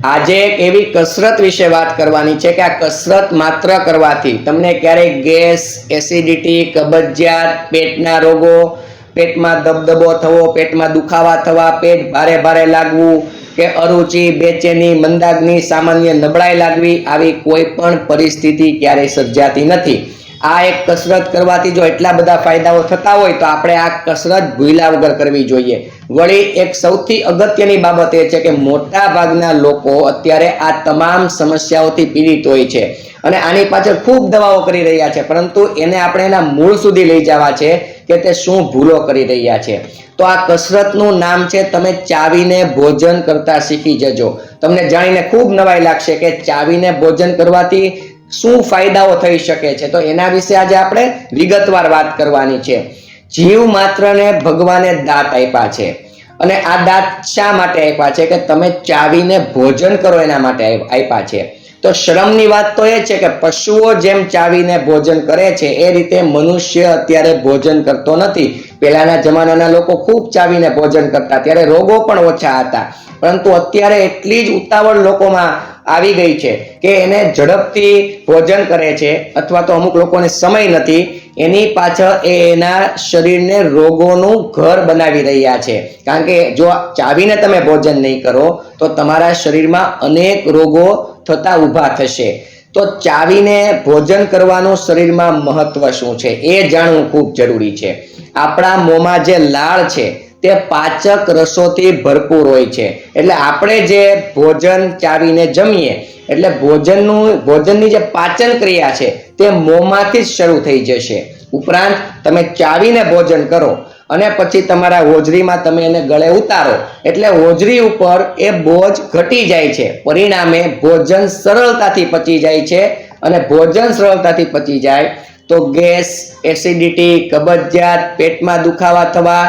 આજે એક એવી કસરત વિશે વાત કરવાની છે કે આ કસરત માત્ર કરવાથી તમને ક્યારેય ગેસ, એસિડિટી, કબજિયાત, પેટના રોગો, પેટમાં દબદબો થવો, પેટમાં દુખાવા થવા, પેટ ભારે ભારે લાગવું કે અરુચિ, બેચેની, મંદાગ્નિ, સામાન્ય નબળાઈ લાગવી, આવી કોઈ પણ પરિસ્થિતિ ક્યારેય સર્જાતી નથી. આ એક કસરત કરવાથી જો એટલા બધા ફાયદાઓ થતા હોય તો આપણે આ કસરત ભૂલ્યા વગર કરવી જોઈએ. વળી એક સૌથી અગત્યની બાબત એ છે કે મોટા ભાગના લોકો અત્યારે આ તમામ સમસ્યાઓથી પીડિત હોય છે અને આની પાછળ ખૂબ દવાઓ કરી રહ્યા છે, પરંતુ એને આપણે એના મૂળ સુધી લઈ જવા છે કે તે શું ભૂલો કરી રહ્યા છે. તો આ કસરતનું નામ છે તમે ચાવીને ભોજન કરતા શીખી જજો. તમને જાણીને ખૂબ નવાઈ લાગશે કે ચાવીને ભોજન કરવાથી શું ફાયદાઓ થઈ શકે છે? તો એના વિશે આજે આપણે વિગતવાર વાત કરવાની છે. જીવ માત્રને ભગવાને દાંત આપ્યા છે. અને આ દાંત શા માટે આપ્યા છે? કે તમે ચાવીને ભોજન કરો એના માટે આપ્યા છે. તો શ્રમની વાત તો એ છે કે પશુઓ જેમ ચાવીને ભોજન કરે છે, એ રીતે મનુષ્ય અત્યારે ભોજન કરતો નથી. પહેલાના જમાનાના લોકો ખૂબ ચાવીને ભોજન કરતા, ત્યારે રોગો પણ ઓછા હતા. પરંતુ અત્યારે એટલી જ ઉતાવળ લોકોમાં આવી ગઈ છે કે એને ઝડપથી ભોજન કરે છે અથવા તો અમુક લોકોને સમય નથી, એની પાછળ એ એના શરીરને રોગોનું ઘર બનાવી રહ્યા છે. કારણ કે જો ચાવીને તમે ભોજન નહીં કરો, તો તમારા શરીરમાં અનેક રોગો થતા ઊભા થશે. તો ચાવીને ભોજન કરવાનું શરીરમાં મહત્વ શું છે? એ જાણવું ખૂબ જરૂરી છે. આપણા મોંમાં જે લાળ છે તે પાચક રસોથી ભરપૂર હોય છે. એટલે આપણે જે ભોજન ચાવીને જમીએ, એટલે ભોજનનું, ભોજનની જે પાચન ક્રિયા છે, તે મોંમાંથી જ શરૂ થઈ જશે. ઉપરાંત તમે ચાવીને ભોજન કરો, અને પછી તમારા હોજરીમાં તમે એને ગળે ઉતારો. એટલે હોજરી ઉપર એ બોજ ઘટી જાય છે. પરિણામે ભોજન સરળતાથી પચી જાય છે, અને ભોજન સરળતાથી પચી જાય તો ગેસ, એસિડિટી, કબજિયાત, પેટમાં દુખાવા થવા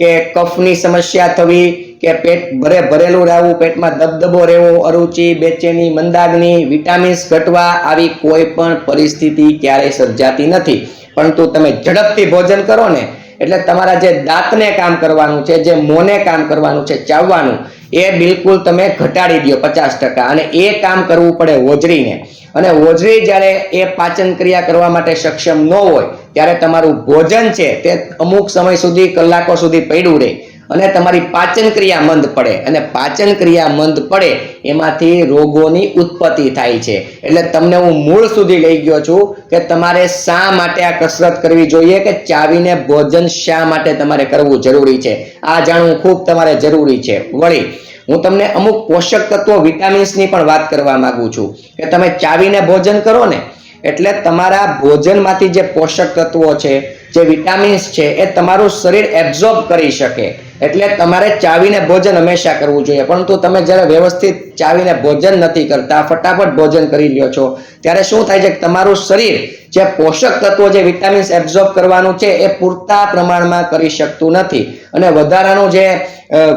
કે કફની સમસ્યા થવી, કે પેટ ભરે ભરેલું રહેવું, પેટમાં દબદબો રહેવો, અરુચિ, બેચેની મંદાગ્નિ વિટામિન્સ ઘટવા આવી કોઈ પણ પરિસ્થિતિ ક્યારેય સર્જાતી નથી. પરંતુ તમે ઝડપથી ભોજન કરો ને એટલે તમારા જે દાંતને કામ કરવાનું છે, જે મોને કામ કરવાનું છે, ચાવવાનું, એ બિલકુલ તમે ઘટાડી દો પચાસ ટકા. અને એ કામ કરવું પડે હોજરીને અને હોજરી જ્યારે એ પાચન ક્રિયા કરવા માટે સક્ષમ ન હોય, ત્યારે તમારું ભોજન છે તે અમુક સમય સુધી, કલાકો સુધી પડ્યું રહે. અને તમારી પાચન ક્રિયા મંદ પડે. અને પાચન ક્રિયા મંદ પડે એમાંથી રોગોની ઉત્પત્તિ થાય છે. એટલે તમને હું મૂળ સુધી લઈ ગયો છું કે તમારે શા માટે આ કસરત કરવી જોઈએ કે ચાવીને ભોજન શા માટે તમારે કરવું જરૂરી છે. આ જાણવું ખૂબ તમારે જરૂરી છે. વળી, હું તમને અમુક પોષક તત્વો વિટામિન્સની પણ વાત કરવા માંગુ છું કે તમે ચાવીને ભોજન કરો ને, એટલે તમારા ભોજનમાંથી જે પોષક તત્વો છે જે વિટામિન્સ છે એ તમારું શરીર એબ્ઝોર્બ કરી શકે. એટલે તમારે ચાવીને ભોજન હંમેશા કરવું જોઈએ. પરંતુ તમે જ્યારે વ્યવસ્થિત ચાવીને ભોજન નથી કરતા, ફટાફટ ભોજન કરી લ્યો છો, ત્યારે શું થાય છે કે તમારું શરીર જે પોષક તત્વો જે વિટામિન્સ એબ્ઝોર્બ કરવાનું છે એ પૂરતા પ્રમાણમાં કરી શકતું નથી. અને વધારાનું જે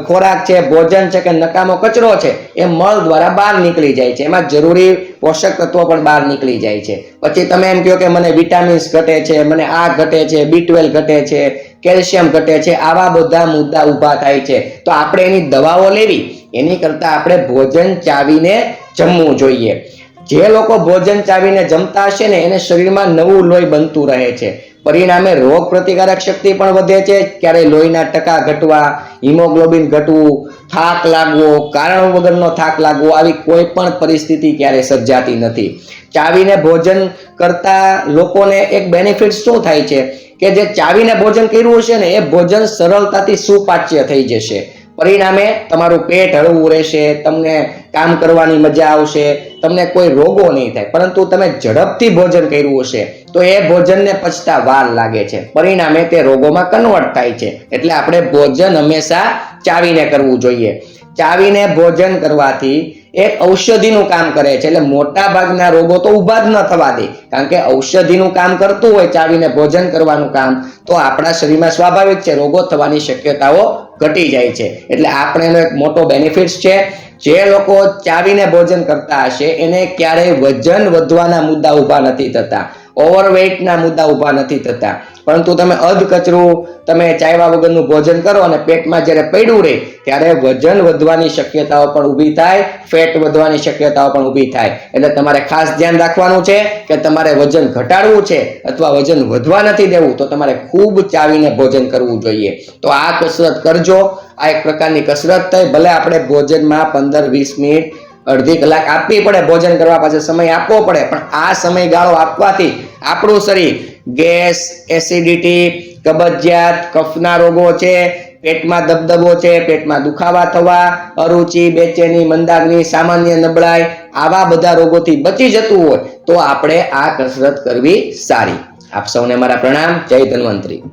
ખોરાક છે, ભોજન છે કે નકામો કચરો છે, એ મળ દ્વારા બહાર નીકળી જાય છે. એમાં જરૂરી પોષક તત્વો પણ બહાર નીકળી જાય છે. પછી તમે એમ કહો કે મને વિટામિન્સ ઘટે છે, મને આ ઘટે છે, બી ટ્વેલ્વ ઘટે છે, કેલ્શિયમ ઘટે છે, આવા બધા મુદ્દા ઊભા થાય છે. તો આપણે એની દવાઓ લેવી. એની કરતાં આપણે ભોજન ચાવીને જમવું જોઈએ. જે લોકો ભોજન ચાવીને જમતા હશે ને એને શરીરમાં નવું લોહી બનતું રહે છે. પરિણામે રોગ પ્રતિકારક શક્તિ પણ વધે છે. ક્યારેય લોહીના ટકા ઘટવા, હિમોગ્લોબિન ઘટવું, થાક લાગવો, કારણ વગરનો થાક લાગવો, આવી કોઈ પણ પરિસ્થિતિ ક્યારેય સર્જાતી નથી. ચાવીને ભોજન કરતા લોકોને એક બેનિફિટ શું થાય છે? કે જે ચાવીને ભોજન કર્યું હશે ને એ ભોજન સરળતાથી સુપાચ્ય થઈ જશે. પરિણામે તમારું પેટ હળવું રહેશે, તમને કામ કરવાની મજા આવશે, તમને કોઈ રોગો નહીં થાય. પરંતુ તમે ઝડપથી ભોજન કર્યું હશે, તો એ ભોજનને પચતા વાર લાગે છે. પરિણામે તે રોગોમાં કન્વર્ટ થાય છે. એટલે આપણે ભોજન હંમેશા ચાવીને કરવું જોઈએ. ચાવીને ભોજન કરવાથી એક ઔષધિનું કામ કરે છે. એટલે મોટા ભાગના રોગો તો ઊભા જ ન થવા દે. કારણ કે ઔષધિનું કામ કરતું હોય, ચાવીને ભોજન કરવાનું કામ, તો આપણા શરીરમાં સ્વાભાવિક છે, રોગો થવાની શક્યતાઓ ઘટી જાય છે. એટલે આપણે એનો એક મોટો બેનિફિટ્સ છે. જે લોકો ચાવીને ભોજન કરતા હશે, એને ક્યારેય વજન વધવાના મુદ્દા ઊભા નથી થતા. ઓવરવેઇટના મુદ્દા ઊભા નથી થતા. પરંતુ તમે અધ કચરું તમે ચાયવા વગરનું ભોજન કરો અને પેટમાં જ્યારે પડ્યું રહે, ત્યારે વજન વધવાની શક્યતાઓ પણ ઊભી થાય, ફેટ વધવાની શક્યતાઓ પણ ઊભી થાય. એટલે તમારે ખાસ ધ્યાન રાખવાનું છે કે તમારે વજન ઘટાડવું છે અથવા વજન વધવા નથી દેવું, તો તમારે ખૂબ ચાવીને ભોજન કરવું જોઈએ. તો આ કસરત કરજો. આ એક પ્રકારની કસરત થઈ. ભલે આપણે ભોજનમાં પંદર, વીસ મિનિટ, અડધી કલાક આપવી પડે, ભોજન કરવા પાછળ સમય આપવો પડે, પણ આ સમયગાળો આપવાથી આપણું શરીર ગેસ, એસિડિટી, કબજિયાત, કફના રોગો છે, પેટમાં દબદબો છે, પેટમાં દુખાવા થવા, અરુચિ, બેચેની મંદાગ્નિ સામાન્ય નબળાઈ, આવા બધા રોગોથી બચી જતું હોય તો આપણે આ કસરત કરવી સારી. આપ સૌને મારા પ્રણામ. જય ધન્વંતરી.